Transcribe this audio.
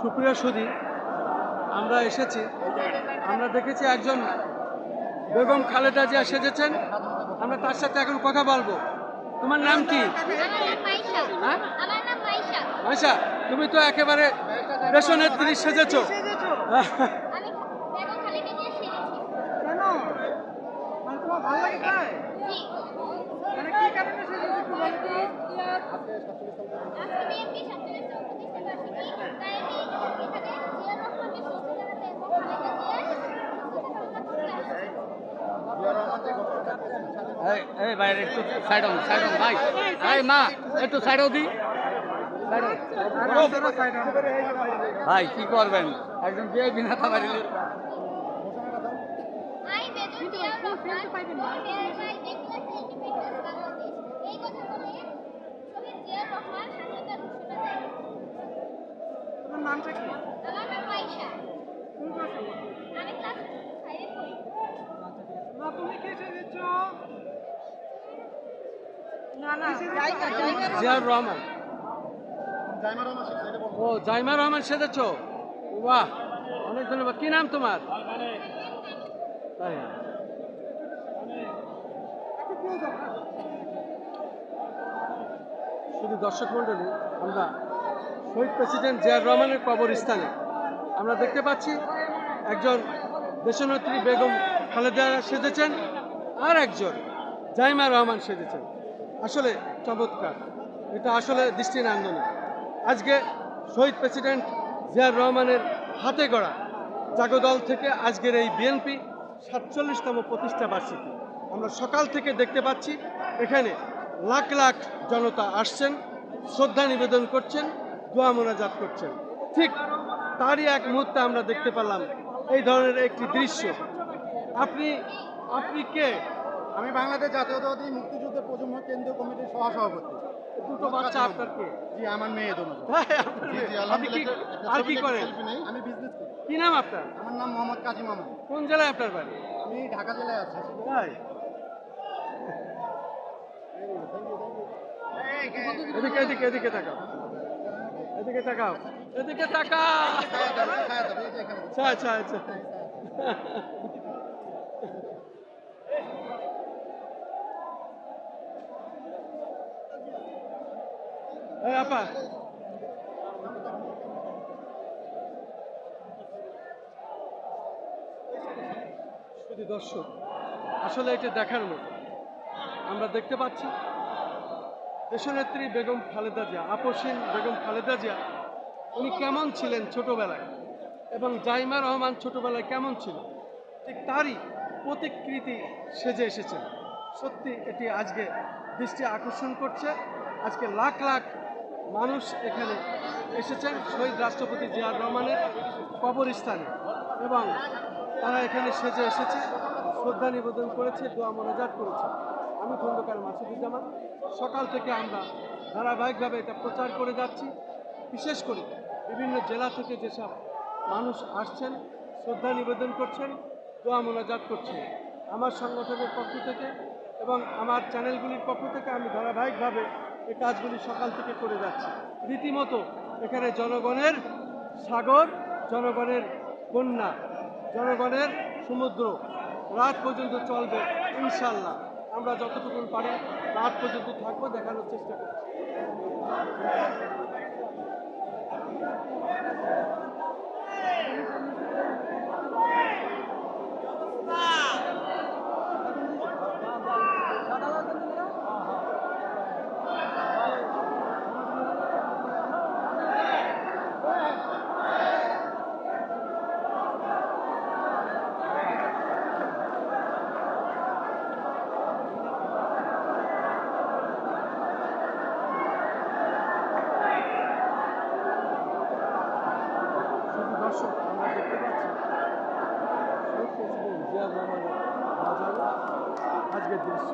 সুপ্রিয় সুদী আমরা এসেছি। আমরা দেখেছি একজন বেগম খালেদা জিয়া সেজেছেন। আমরা তার সাথে এখন কথা বলব। তোমার নাম কি? মাইশা হ্যাঁ? আচ্ছা তুমি তো একেবারে সেজেছো। জিয়া সেরেছি কেন? মানে ভালো লাগে এই ভাই একটু সাইড অন সাইড অন ভাই এই মা একটু সাইড দি। ভাই কি করবেন একজন বিয়ে বিনা থাকারিলে আই বেগম জিয়া রহমান মেয়ের তোমার নামটা কি? না তুমি না রহমান। ও জাইমা রহমান সেজেছো বাহ অনেক ধন্যবাদ। কি নাম তোমার? তাই আপ শুধু দর্শক মণ্ডলী, আমরা শহীদ প্রেসিডেন্ট জিয়াউর রহমানের কবরস্থানে আমরা দেখতে পাচ্ছি একজন দেশনেত্রী বেগম খালেদা সেজেছেন আর একজন জাইমা রহমান সেজেছেন। আসলে চমৎকার। এটা আসলে দৃষ্টিনন্দনী আজকে শহীদ প্রেসিডেন্ট জিয়াউর রহমানের হাতে গড়া জাগদল থেকে আজকের এই বিএনপি সাতচল্লিশতম প্রতিষ্ঠা বার্ষিকী আমরা সকাল থেকে দেখতে পাচ্ছি, এখানে লাখ লাখ জনতা আসছেন শ্রদ্ধা নিবেদন করছেন দোয়া মোনাজাত করছেন। ঠিক তারই এক মুহূর্তে আমরা দেখতে পেলাম এই ধরনের একটি দৃশ্য। আপনি আপনি কে? আমি বাংলাদেশ জাতীয়তাবাদী মুক্তিযুদ্ধ প্রজন্ম কেন্দ্রীয় কমিটির সহসভাপতি। দুটো বাচ্চা আপনার কে? জি আমার মেয়ে হ্যাঁ, আপনি কি আর কি করেন? আমি বিজনেস করি। কি নাম আপনার? আমার নাম মোহাম্মদ কাজী মামুন কোন জেলায় আপনার বাড়ি? আমি ঢাকা জেলায় আছি। তাই এদিকে এদিকে এদিকে তাকাও। এদিকে তাকাও। এদিকে তাকাও। আচ্ছা আচ্ছা আচ্ছা আপা। দর্শক। আসলে এটা দেখার মতো। আমরা দেখতে পাচ্ছি। দেশনেত্রী বেগম খালেদা জিয়া, আপসীন বেগম খালেদা জিয়া, উনি কেমন ছিলেন ছোটবেলায়? এবং জাইমা রহমান ছোটবেলায় কেমন ছিল? ঠিক তারই প্রতিকৃতি সেজে এসেছেন সত্যি এটি আজকে দৃষ্টি আকর্ষণ করছে। আজকে লাখ লাখ মানুষ এখানে এসেছেন শহীদ রাষ্ট্রপতি জিয়াউর রহমানের কবরস্থানে। এবং তারা এখানে সেজে এসেছে। শ্রদ্ধা নিবেদন করেছে, দোয়া মোনাজাত করেছে। আমি খন্দকার মাসুদুজ্জামান। সকাল থেকে আমরা ধারাবাহিকভাবে এটা প্রচার করে যাচ্ছি। বিশেষ করে বিভিন্ন জেলা থেকে যেসব মানুষ আসছেন, শ্রদ্ধা নিবেদন করছেন, দোয়া মোনাজাত করছেন। আমার সংগঠনের পক্ষ থেকে এবং আমার চ্যানেলগুলির পক্ষ থেকে আমি ধারাবাহিকভাবে এই কাজগুলি সকাল থেকে করে যাচ্ছি। রীতিমতো এখানে জনগণের সাগর, জনগণের বন্যা, জনগণের সমুদ্র, রাত পর্যন্ত চলবে ইনশাল্লাহ আমরা যতটুকু পারে রাত পর্যন্ত থাকব দেখানোর চেষ্টা করছি। শুধু দর্শক আমরা দেখতে পাচ্ছি শহীদ প্রেসিডেন্ট জিয়াউর রহমানের আজকের দৃশ্য